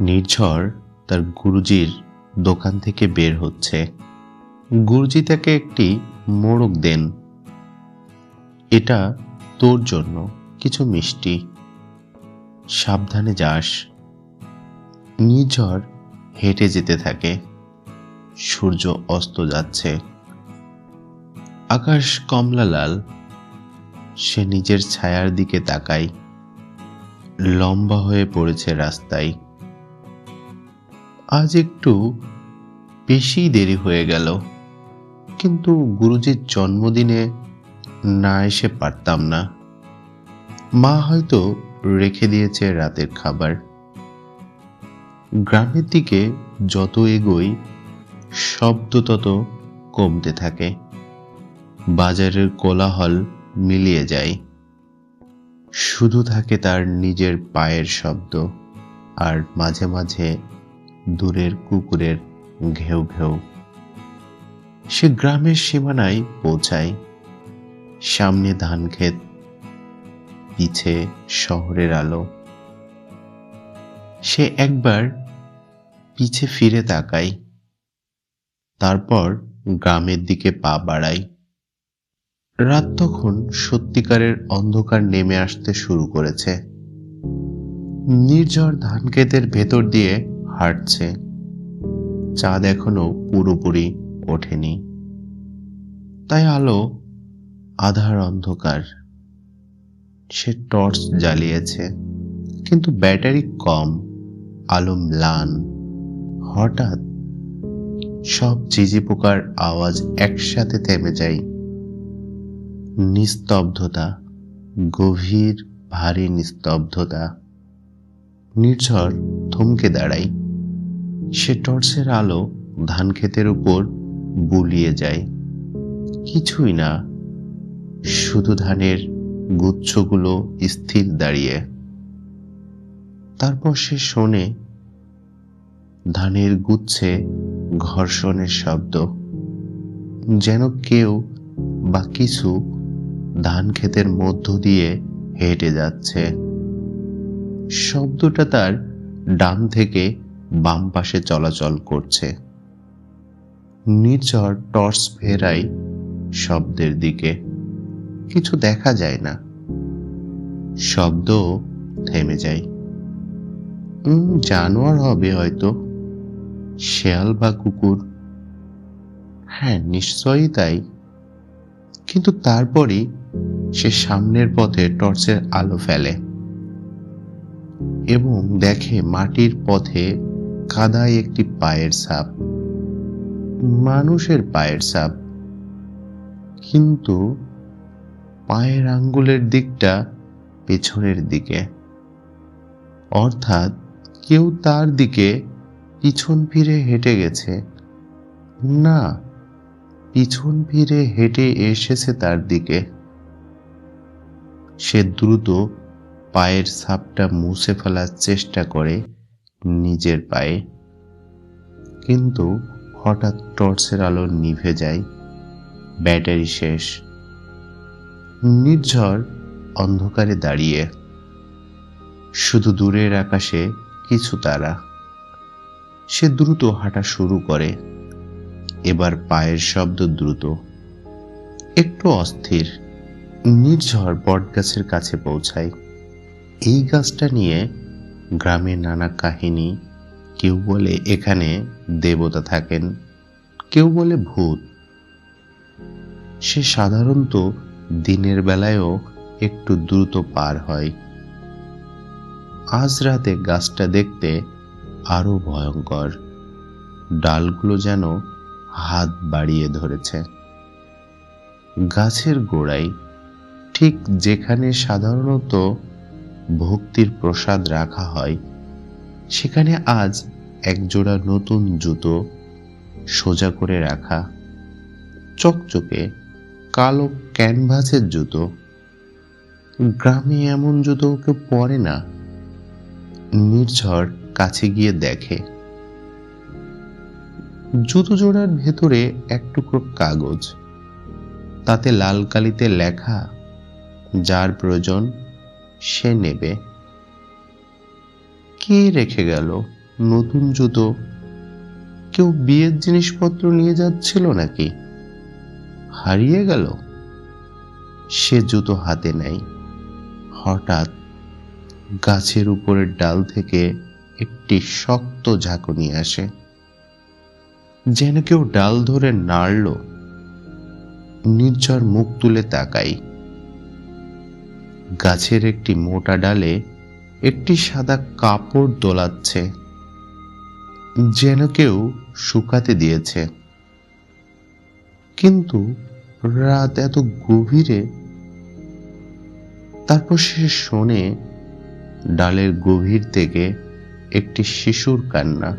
নির্ঝর তার গুরুজির দোকান থেকে বের হচ্ছে। গুরুজি তাকে একটি মোড়ক দেন। এটা তোর জন্য কিছু মিষ্টি। সাবধানে যাস। নির্ঝর হেঁটে যেতে থাকে। সূর্য অস্ত যাচ্ছে। আকাশ কমলা লাল সে নিজের ছায়ার দিকে তাকায়। লম্বা হয়ে পড়েছে রাস্তায়। আজ একটু বেশি দেরি হয়ে গেল। কিন্তু গুরুজির জন্মদিনে না এসে পারতাম না। মা হয়তো রেখে দিয়েছে রাতের খাবার। গ্রামের দিকে যত এগোই, শব্দ তত কমতে থাকে। বাজারের কোলাহল মিলিয়ে যায়। শুধু থাকে তার নিজের পায়ের শব্দ, আর মাঝে মাঝে দূরের কুকুরের ঘেউ ঘেউ। সে গ্রামের সীমানায় পৌঁছায়। সামনে ধান ক্ষেত, পিছে শহরের আলো। সে একবার পিছে ফিরে তাকায়। তারপর গ্রামের দিকে পা বাড়ায়। রাত তখন সত্যিকারের অন্ধকার নেমে আসতে শুরু করেছে। নির্ঝর ধান ক্ষেতের ভেতর দিয়ে হাঁটছে। চাঁদ এখনও পুরোপুরি ওঠেনি। তাই আলো আধার অন্ধকার। সে টর্চ জ্বালিয়েছে, কিন্তু ব্যাটারি কম, আলো ম্লান। হঠাৎ সব ঝিঝি পোকার আওয়াজ একসাথে থেমে যায়। নিস্তব্ধতা, গভীর, ভারী নিস্তব্ধতা। নির্ঝর থমকে দাঁড়ায় সে টর্চের আলো ধান ক্ষেতের উপর বুলিয়ে যায়। কিছুই না, শুধু ধানের গুচ্ছগুলো স্থির দাঁড়িয়ে। তারপর সে শোনে ধানের গুচ্ছে ঘর্ষণের শব্দ, যেন কেউ বা কিছু ধান ক্ষেতের মধ্য দিয়ে হেঁটে যাচ্ছে। শব্দটা তার ডান থেকে বাম পাশে চলাচল করছে। নির্ঝর টর্চ ফেরাই শব্দের দিকে। কিছু দেখা যায় না। শব্দ থেমে যায়। জানোয়ার হবে হয়তো। শেয়াল বা কুকুর। হ্যাঁ নিশ্চয়ই তাই। কিন্তু তারপরই সে সামনের পথে টর্চের আলো ফেলে। এবং দেখে মাটির পথে কাদায় একটি পায়ের ছাপ, মানুষের পায়ের ছাপ। কিন্তু পায়ের আঙ্গুলের দিকটা পেছনের দিকে। অর্থাৎ কেউ তার দিকে পিছন ফিরে হেঁটে গেছে। না, পিছন ফিরে হেঁটে এসেছে তার দিকে। সে দ্রুত পায়ের ছাপটা মুছে ফেলার চেষ্টা করে। নিজের পায়ে। কিন্তু হঠাৎ টর্চের আলো নিভে যায়। ব্যাটারি শেষ। নির্ঝর অন্ধকারে দাঁড়িয়ে। শুধু দূরের আকাশে কিছু তারা। সে দ্রুত হাঁটা শুরু করে। এবার পায়ের শব্দ দ্রুত। একটু অস্থির। নির্ঝর বটগাছের কাছে পৌঁছায়। এই গাছটা নিয়ে গ্রামে নানা কাহিনী। কেউ বলে এখানে দেবতা থাকেন, কেউ বলে ভূত। সে সাধারণত দিনের বেলায়ও একটু দ্রুত পার হয়। আজ রাতে গাছটা দেখতে আরও ভয়ঙ্কর। ডালগুলো যেন হাত বাড়িয়ে ধরেছে। গাছের গোড়ায় ঠিক যেখানে সাধারণত ভক্তির প্রসাদ রাখা হয়, সেখানে আজ একজোড়া নতুন জুতো সোজা করে রাখা, চকচকে কালো ক্যানভাসের জুতো। গ্রামে এমন জুতো কেউ পরে না, নির্ঝর কাছে গিয়ে দেখে। জুতো জোড়ার ভেতরে এক টুকরো কাগজ, তাতে লাল কালিতে লেখা, যার প্রয়োজন সে নেবে। কে রেখে গেল নতুন জুতো? কেউ বিয়ের জিনিসপত্র নিয়ে যাচ্ছিল নাকি? হারিয়ে গেল? সে জুতো হাতে নেয় হঠাৎ গাছের উপরের ডাল থেকে একটি শক্ত ঝাঁকুনি আসে। যেন কেউ ডাল ধরে নাড়ল। নির্ঝর মুখ তুলে তাকাই। গাছের একটি মোটা ডালে একটি সাদা কাপড় দোলাচ্ছে, যেন কেউ শুকাতে দিয়েছে। কিন্তু রাত এত গভীরে, তারপর সে শোনে ডালের গভীর থেকে একটি শিশুর কান্না,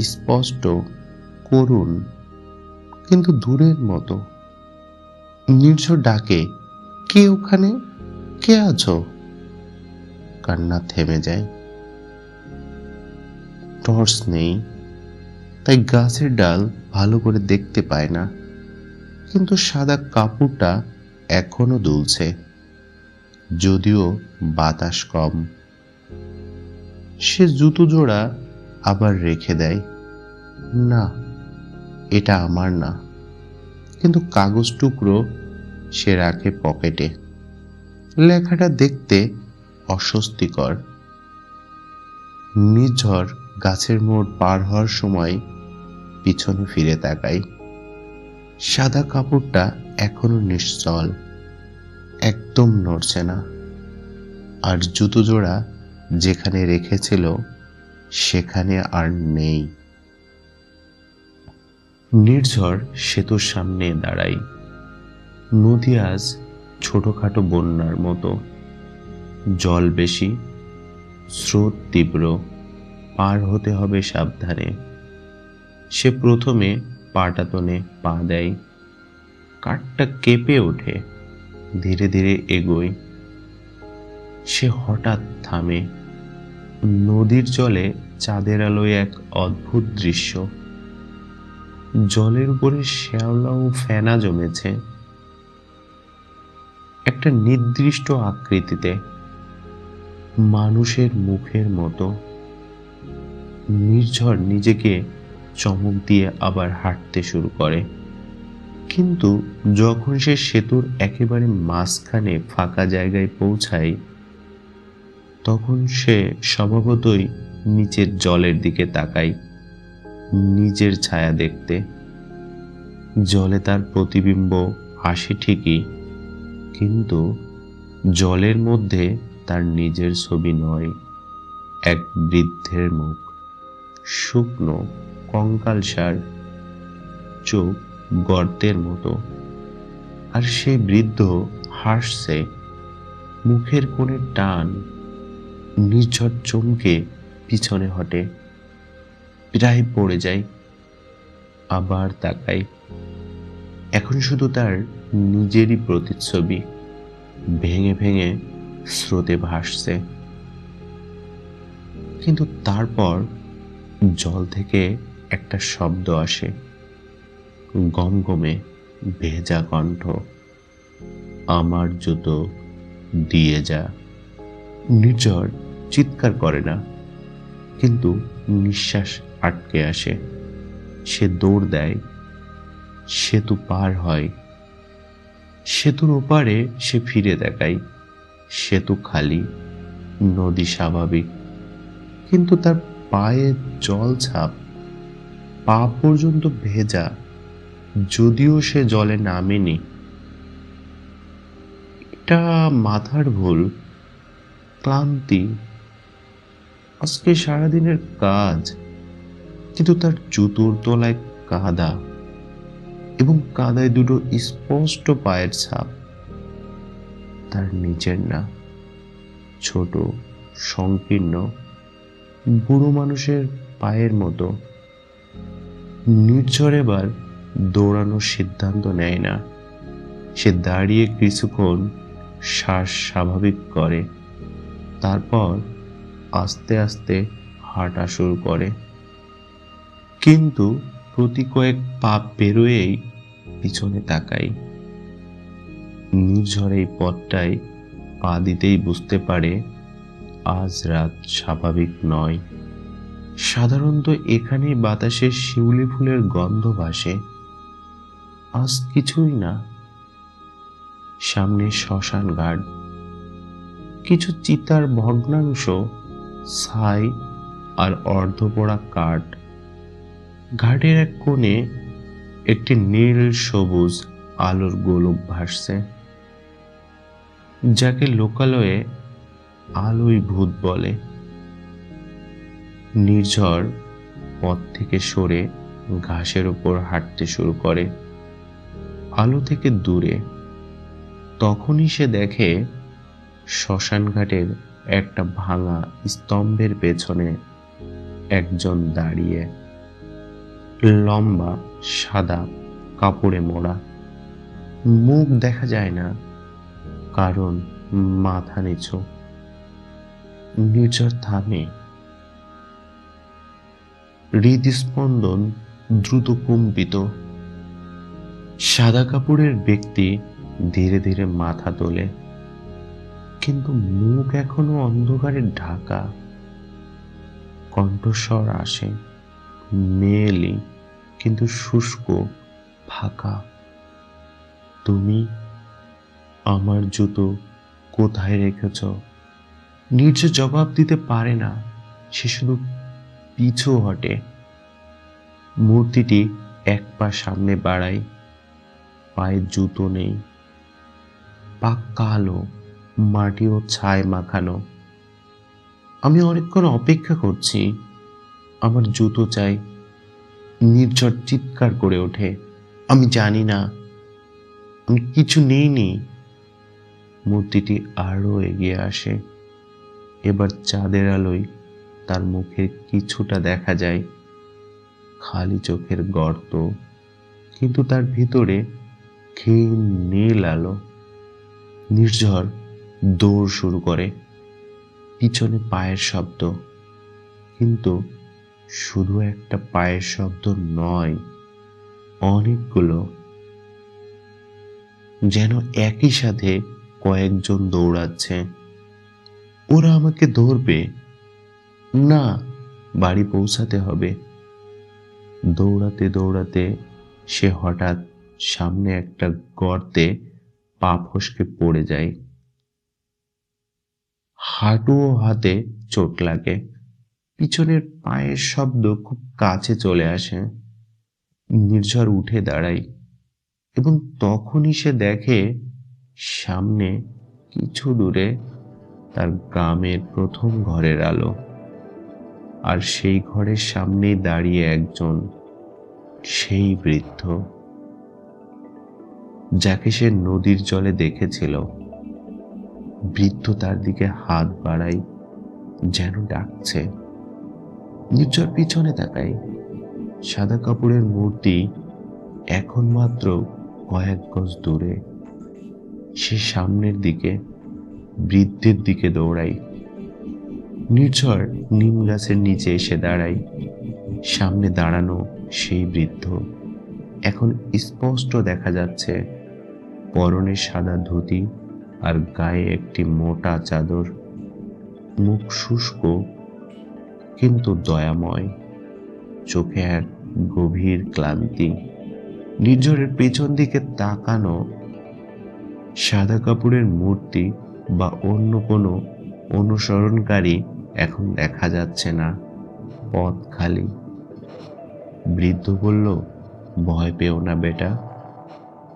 স্পষ্ট, করুণ, কিন্তু দূরের মতো। নির্ঝর ডাকে, কে ওখানে? কে আছো? কান্না থেমে যায়। টর্চ নেই, তাই গাছের ডাল ভালো করে দেখতে পায় না, কিন্তু সাদা কাপড়টা এখনও দুলছে, যদিও বাতাস কম। সে জুতো জোড়া আবার রেখে দেয়, না, এটা আমার না। কিন্তু কাগজ টুকরো সে রাখে পকেটে। লেখাটা দেখতে অস্বস্তিকর। নিঝড় গাছের মোড় পার হওয়ার সময় পিছনে ফিরে তাকাই। সাদা কাপড়টা এখনও নিশ্চল, একদম নড়ছে না। আর জুতো জোড়া যেখানে রেখেছিল, সেখানে আর নেই। নির্ঝর সেতুর সামনে দাঁড়াই। নদী আজ ছোটখাটো বন্যার মতো। জল বেশি, স্রোত তীব্র, পার হতে হবে সাবধানে। সে প্রথমে পাটাতনে পা দেয়। কাঠটা কেঁপে ওঠে, ধীরে ধীরে এগোয়। সে হঠাৎ থামে। নদীর জলে চাঁদের আলোয় এক অদ্ভুত দৃশ্য। জলের উপরে শ্যাওলা ও ফেনা জমেছে। একটা নির্দিষ্ট আকৃতিতে মানুষের মুখের মতো নির্ঝর নিজেকে চমক দিয়ে আবার হাঁটতে শুরু করে। কিন্তু যখন সে সেতুর একেবারে মাঝখানে ফাঁকা জায়গায় পৌঁছায়, তখন সে স্বভাবতই নিচের জলের দিকে তাকায়, নিজের ছায়া দেখতে। জলে তার প্রতিবিম্ব হাসি ঠিকই। কিন্তু জলের মধ্যে তার নিজের ছবি নয়, এক বৃদ্ধের মুখ। শুকনো কঙ্কালসার চোখ গর্তের মতো। আর সে বৃদ্ধ হাসছে, মুখের কোণে টান নির্ঝর চমকে পিছনে হটে। প্রায় পড়ে যায়, আবার তাকাই এখন শুধু তার নিজেরই প্রতিচ্ছবি ভেঙে ভেঙে স্রোতে ভাসছে। কিন্তু তারপর জল থেকে একটা শব্দ আসে, গমগমে ভেজা কণ্ঠ, আমার জুতো দিয়ে যা। নির্ঝর চিৎকার করে না, কিন্তু নিঃশ্বাস আটকে আসে। সে দৌড় দেয়, সেতু পার হয় সেতুর ওপারে সে ফিরে দেখায়। সেতু খালি, নদী স্বাভাবিক। কিন্তু তার পায়ে জল ছাপ পা পর্যন্ত ভেজা, যদিও সে জলে নামেনি। এটা মাথার ভুল, ক্লান্তি। আজকে সারাদিনের কাজ, কিন্তু তার জুতোর তলায় কাদা। এবং কাদায় দুটো স্পষ্ট পায়ের ছাপ। তার নিচের না, ছোট, সংকীর্ণ, বুড়ো মানুষের পায়ের মতো। নির্ঝর এবার দৌড়ানোর সিদ্ধান্ত নেয় না। সে দাঁড়িয়ে কিছুক্ষণ শ্বাস স্বাভাবিক করে। তারপর আস্তে আস্তে হাঁটা শুরু করে। কিন্তু প্রতি কয়েক পাপ বেরোয়েই পিছনে তাকাই। নির্ঝর এই পথটায় পা দিতেই বুঝতে পারে আজ রাত স্বাভাবিক নয়। সাধারণত এখানে বাতাসে শিউলি ফুলের গন্ধ ভাসে। আজ কিছুই না। সামনে শ্মশান ঘাট। কিছু চিতার ভগ্নাংশ, ছাই আর অর্ধপোড়া কাঠ। ঘাটের এক কোণে একটি নীল সবুজ আলোর গোলক ভাসছে, যাকে লোকালয়ে আলোই ভূত বলে। নির্ঝর পথ থেকে সরে ঘাসের উপর হাঁটতে শুরু করে। আলো থেকে দূরে তখনই সে দেখে শ্মশানঘাটের একটা ভাঙা স্তম্ভের পেছনে একজন দাঁড়িয়ে লম্বা, সাদা কাপড়ে মোড়া। মুখ দেখা যায় না, কারণ মাথা নিচু। নির্ঝর থামে হৃদস্পন্দন দ্রুত কম্পিত। সাদা কাপড়ের ব্যক্তি ধীরে ধীরে মাথা তোলে। কিন্তু মুখ এখনও অন্ধকারে ঢাকা। কণ্ঠস্বর আসে। মেয়েলি, কিন্তু শুষ্ক, ফাঁকা। তুমি আমার জুতো কোথায় রেখেছ? নির্জ জবাব দিতে পারে না, সে শুধু পিছু হটে। মূর্তিটি এক পা সামনে বাড়ায়, পায়ে জুতো নেই। পা কালো, মাটি ও ছায় মাখানো। আমি অনেকক্ষণ অপেক্ষা করছি। আমার জুতো চাই। নির্ঝর চিৎকার করে ওঠে। আমি জানি না। আমি কিছু নেই নেইনি। মূর্তিটি আরও এগিয়ে আসে। এবার চাঁদের আলোয় তার মুখে কিছুটা দেখা যায়। খালি চোখের গর্ত। কিন্তু তার ভিতরে ক্ষীণ নীল আলো। নির্ঝর দৌড় শুরু করে। পিছনে পায়ের শব্দ। কিন্তু শুধু একটা পায়ের শব্দ নয়, অনেকগুলো। যেন একই সাথে কয়েকজন দৌড়াচ্ছে। ওরা আমাকে ধরবে। না, বাড়ি পৌঁছাতে হবে। দৌড়াতে দৌড়াতে সে হঠাৎ সামনে একটা গর্তে পা ফসকে পড়ে যায়। হাঁটু ও হাতে চোট লাগে। পিছনের পায়ের শব্দ খুব কাছে চলে আসে। নির্ঝর উঠে দাঁড়ায় এবং তখনই সে দেখে সামনে কিছু দূরে তার গ্রামের প্রথম ঘরের আলো। আর সেই ঘরের সামনেই দাঁড়িয়ে একজন সেই বৃদ্ধ যাকে সে নদীর জলে দেখেছিল। বৃদ্ধ তার দিকে হাত বাড়াই যেন ডাকছে। নির্ঝর পিছনে তাকাই সাদা কাপড়ের মূর্তি এখন মাত্র কয়েক গজ দূরে। সে সামনের দিকে, বৃদ্ধের দিকে দৌড়াই নির্ঝর নিম গাছের নিচে এসে দাঁড়াই সামনে দাঁড়ানো সেই বৃদ্ধ। এখন স্পষ্ট দেখা যাচ্ছে, পরনে সাদা ধুতি আর গায়ে একটি মোটা চাদর। মুখ শুষ্ক কিন্তু দয়াময়। চোখে এক গভীর ক্লান্তি। নির্ঝরের পেছন দিকে তাকানো সাদা কাপড়ের মূর্তি বা অন্য কোনো অনুসরণকারী এখন দেখা যাচ্ছে না। পথ খালি। বৃদ্ধ বলল, ভয় পেও না বেটা।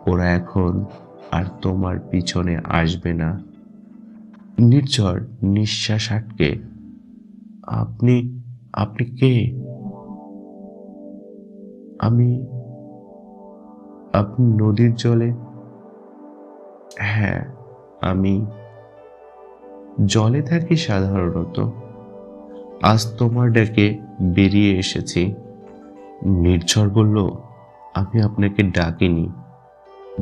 ওরা এখন আর তোমার পিছনে আসবে না। নির্ঝর নিঃশ্বাস আটকে আপনি আপনি কে? আমি, আপনি নদীর জলে? হ্যাঁ আমি। জলে থাকি সাধারণত। আজ তোমার ডেকে বেরিয়ে এসেছি। নির্ঝর বলল, আমি আপনাকে ডাকিনি।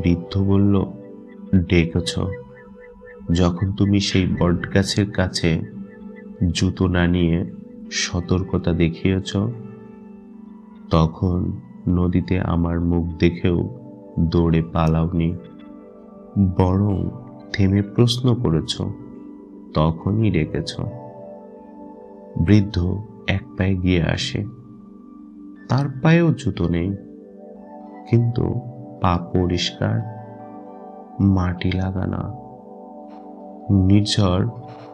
বৃদ্ধ বলল, ডেকেছ। যখন তুমি সেই বট গাছের কাছে জুতো না নিয়ে সতর্কতা দেখিয়েছ? তখন নদীতে আমার মুখ দেখেও দৌড়ে পালাওনি। বরং থেমে প্রশ্ন করেছ, তখনই ডেকেছ। বৃদ্ধ এক পায়ে গিয়ে আসে। তার পায়েও জুতো নেই, কিন্তু পা পরিষ্কার, মাটি লাগানো নির্ঝর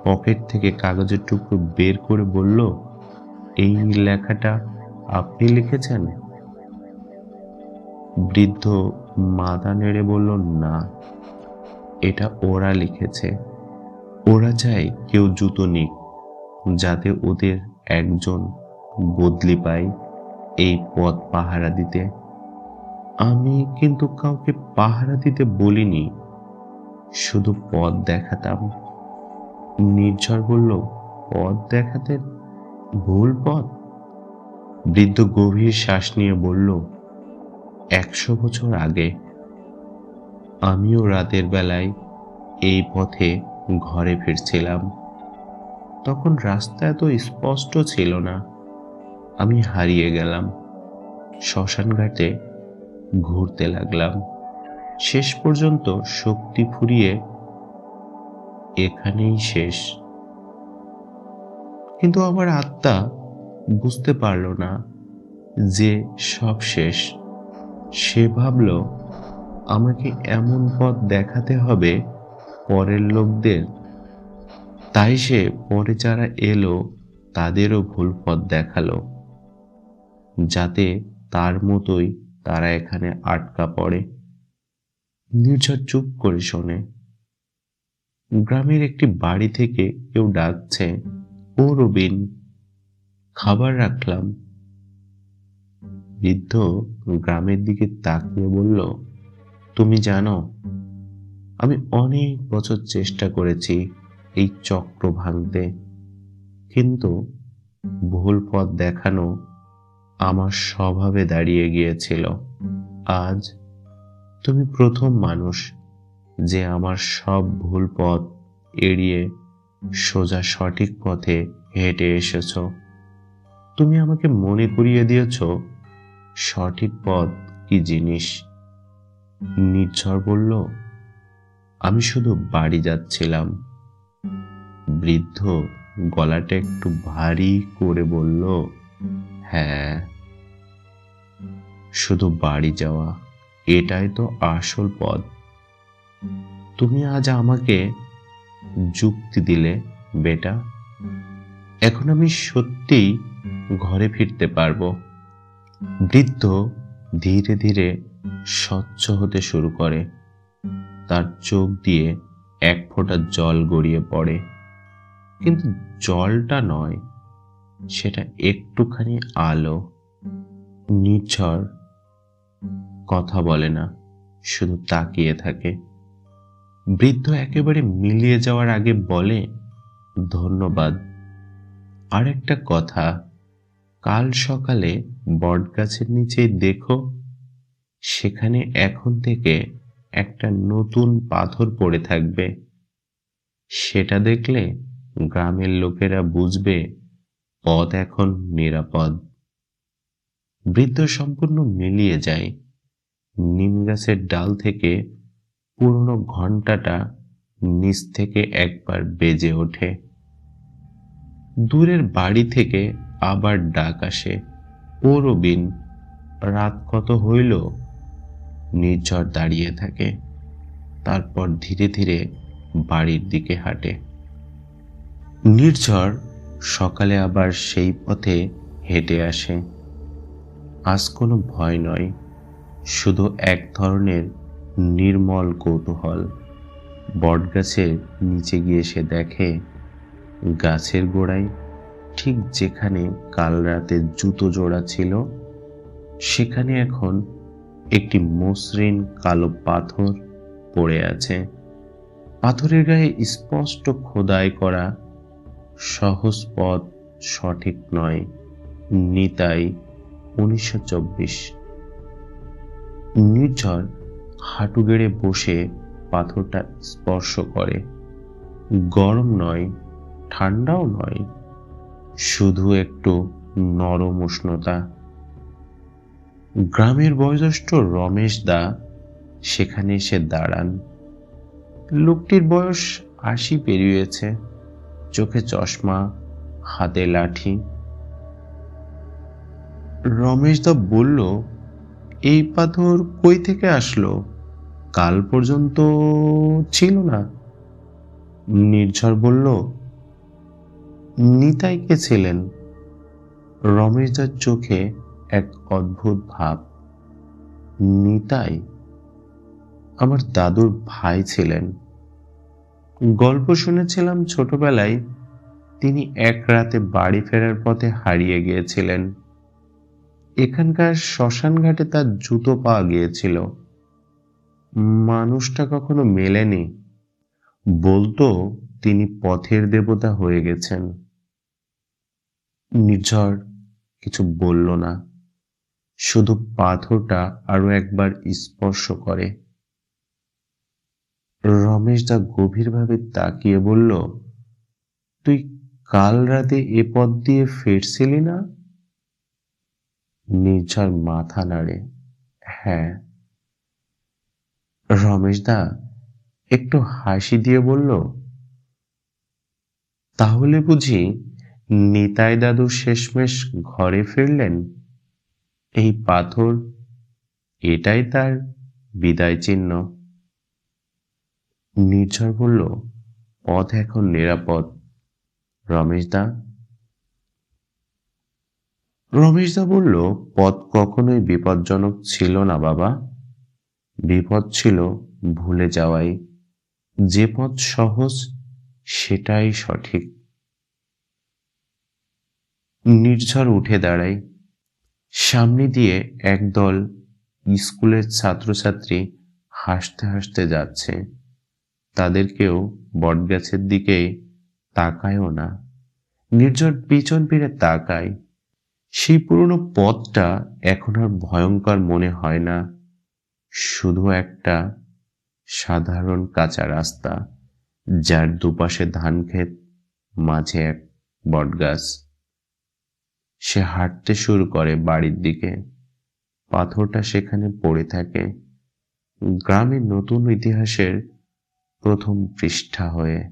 পকেট থেকে কাগজের টুকরো বের করে বলল, এই লেখাটা আপনি লিখেছেন? বৃদ্ধ মাথা নেড়ে বলল, না, এটা ওরা লিখেছে। ওরা চায় কেউ জুতো নিক, যাতে ওদের একজন বদলি পায় এই পথ পাহারা দিতে। আমি কিন্তু কাউকে পাহারা দিতে বলিনি। শুধু পথ দেখাতাম। নির্ঝর বলল, পথ দেখাতে ভুল পথ? বৃদ্ধ গভীর শ্বাস নিয়ে বলল, একশো বছর আগে আমিও রাতের বেলায় এই পথে ঘরে ফিরছিলাম। তখন রাস্তা এত স্পষ্ট ছিল না। আমি হারিয়ে গেলাম। শ্মশান ঘাটে ঘুরতে লাগলাম। শেষ পর্যন্ত শক্তি ফুরিয়ে এখানেই শেষ। কিন্তু আমার আত্মা বুঝতে পারল না যে সব শেষ। সে ভাবল, আমাকে এমন পথ দেখাতে হবে পরের লোকদের। তাই সে পরে যারা এলো, তাদেরও ভুল পথ দেখাল, যাতে তার মতোই তারা এখানে আটকা পড়ে। নির্ঝর চুপ করে শোনে। গ্রামের একটি বাড়ি থেকে কেউ ডাকছে ও রবিন খাবার রাখলাম। বৃদ্ধ গ্রামের দিকে তাকিয়ে বলল, তুমি জানো, আমি অনেক বছর চেষ্টা করেছি এই চক্র ভাঙতে, কিন্তু ভুল পথ দেখানো আমার স্বভাবে দাঁড়িয়ে গিয়েছিল। আজ তুমি প্রথম মানুষ যে আমার সব ভুল পথ এড়িয়ে সোজা সঠিক পথে হেঁটে এসেছ। তুমি আমাকে মনে করিয়ে দিয়েছ সঠিক পথ কি জিনিস। নির্ঝর বলল, আমি শুধু বাড়ি যাচ্ছিলাম। বৃদ্ধ গলাটা একটু ভারী করে বলল হ্যাঁ শুধু বাড়ি যাওয়া। এটাই তো আসল পথ তুমি আজ আমাকে যুক্তি দিলে, বেটা। এখন আমি সত্যিই ঘরে ফিরতে পারব। বৃদ্ধ ধীরে ধীরে স্বচ্ছ হতে শুরু করে। তার চোখ দিয়ে এক ফোঁটা জল গড়িয়ে পড়ে। কিন্তু জলটা নয়, সেটা একটুখানি আলো নির্ঝর কথা বলে না, শুধু তাকিয়ে থাকে। বৃদ্ধ একেবারে মিলিয়ে যাওয়ার আগে বলে, ধন্যবাদ। আর একটা কথা, কাল সকালে বটগাছের নিচে দেখো, সেখানে এখন থেকে একটা নতুন পাথর পড়ে থাকবে। সেটা দেখলে গ্রামের লোকেরা বুঝবে, পথ এখন নিরাপদ। বৃদ্ধ সম্পূর্ণ মিলিয়ে যায়। নিম গাছের ডাল থেকে পুরনো ঘন্টাটা নিচ থেকে একবার বেজে ওঠে। দূরের বাড়ি থেকে আবার ডাক আসে ও রবিন রাত কত হইল? নির্ঝর দাঁড়িয়ে থাকে, তারপর ধীরে ধীরে বাড়ির দিকে হাঁটে। নির্ঝর সকালে আবার সেই পথে হেঁটে আসে। আজ কোনো ভয় নয় শুধু এক ধরনের নির্মল কৌতূহল। বটগাছের নিচে গিয়ে সে দেখে, গাছের গোড়ায় ঠিক যেখানে কাল রাতে জুতো জোড়া ছিল, সেখানে এখন একটি মসৃণ কালো পাথর পড়ে আছে। পাথরের গায়ে স্পষ্ট খোদাই করা সহজ পথ সঠিক নয়, নিতাই উনিশশো চব্বিশ। নির্ঝর হাঁটু গেড়ে বসে পাথরটা স্পর্শ করে। গরম নয়, ঠান্ডাও নয়, শুধু একটু নরম উষ্ণতা। গ্রামের বয়োজ্যেষ্ঠ রমেশ দা সেখানে এসে দাঁড়ান। লোকটির বয়স আশি পেরিয়েছে, চোখে চশমা, হাতে লাঠি। রমেশ দা বলল এই পাথর কই থেকে আসলো? কাল পর্যন্ত ছিল না। নির্ঝর বলল নিতাই কে ছিলেন। রমেশদার চোখে এক অদ্ভুত ভাব। নিতাই আমার দাদুর ভাই ছিলেন। গল্প শুনেছিলাম ছোটবেলায়, তিনি এক রাতে বাড়ি ফেরার পথে হারিয়ে গিয়েছিলেন। এখানকার শ্মশান ঘাটে তার জুতো পাওয়া গিয়েছিল। মানুষটা কখনো মেলেনি। বলতো তিনি পথের দেবতা হয়ে গেছেন। নির্ঝর কিছু বলল না। শুধু পাথরটা আরও একবার স্পর্শ করে। রমেশদা গভীরভাবে তাকিয়ে বলল, তুই কাল রাতে এ পথ দিয়ে ফিরছিলি না? নির্ঝর মাথা নাড়ে। হ্যাঁ। রমেশদা একটু হাসি দিয়ে বলল, তাহলে বুঝি নিতাই দাদু শেষমেশ ঘরে ফিরলেন? এই পাথর, এটাই তার বিদায় চিহ্ন। নির্ঝর বলল, পথ এখন নিরাপদ। রমেশদা রমেশদা বলল, পথ কখনোই বিপজ্জনক ছিল না বাবা। বিপদ ছিল ভুলে যাওয়াই। যে পথ সহজ, সেটাই সঠিক। নির্ঝর উঠে দাঁড়ায় সামনে দিয়ে একদল স্কুলের ছাত্রছাত্রী হাসতে হাসতে যাচ্ছে। তাদেরকেও বটগাছের দিকে তাকায়ও না। নির্ঝর পিছন ফিরে তাকায়। সেই পুরনো পথটা এখন আর ভয়ঙ্কর মনে হয় না। শুধু একটা সাধারণ কাঁচা রাস্তা, যার দুপাশে ধান ক্ষেত মাঝে এক বটগাছ। সে হাঁটতে শুরু করে বাড়ির দিকে। পাথরটা সেখানে পড়ে থাকে। গ্রামের নতুন ইতিহাসের প্রথম পৃষ্ঠা হয়ে